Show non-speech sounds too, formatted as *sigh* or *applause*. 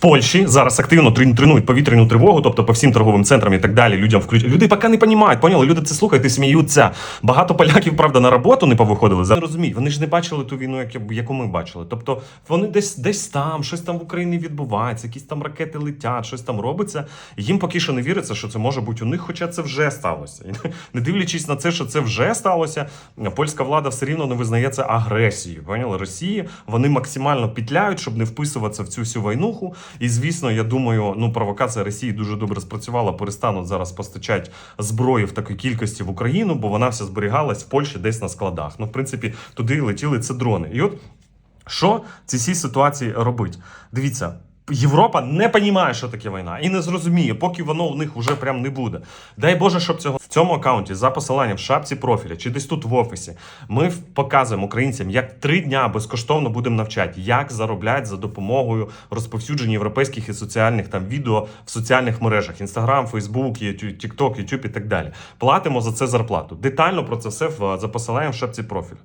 Польщі зараз активно трен- тренують повітряну тривогу, тобто по всім торговим центрам і так далі. Людям включ... Люди поки не розуміють, поняли? Люди це слухають і сміються. Багато поляків, правда, на роботу не повиходили. Не розуміють. Вони ж не бачили ту війну, як- яку ми бачили. Тобто вони десь десь там, щось там в Україні відбувається, якісь там ракети летять, щось там робиться. Їм поки що не віриться, що це може бути у них, хоча це вже сталося. *laughs* Не дивлячись на це, що це вже сталося, польська влада все рівно не визнає це агресією. Поняли? Росії вони максимально пітляють, щоб не вписуватися в цю всю войнуху. І звісно, я думаю, ну провокація Росії дуже добре спрацювала. Перестануть зараз постачати зброї в такій кількості в Україну, бо вона вся зберігалась в Польщі десь на складах. Ну, в принципі, туди летіли це дрони. І от що ці всі ситуації робить? Дивіться. Європа не розуміє, що таке війна, і не зрозуміє, поки воно в них вже прям не буде. Дай Боже, щоб цього в цьому аккаунті за посиланням в шапці профіля чи десь тут в офісі. Ми показуємо українцям, як три дня безкоштовно будемо навчати, як заробляти за допомогою розповсюдження європейських і соціальних там відео в соціальних мережах: Інстаграм, Фейсбук, Тікток, Ютуб і так далі. Платимо за це зарплату. Детально про це все в за посиланням в шапці профіля.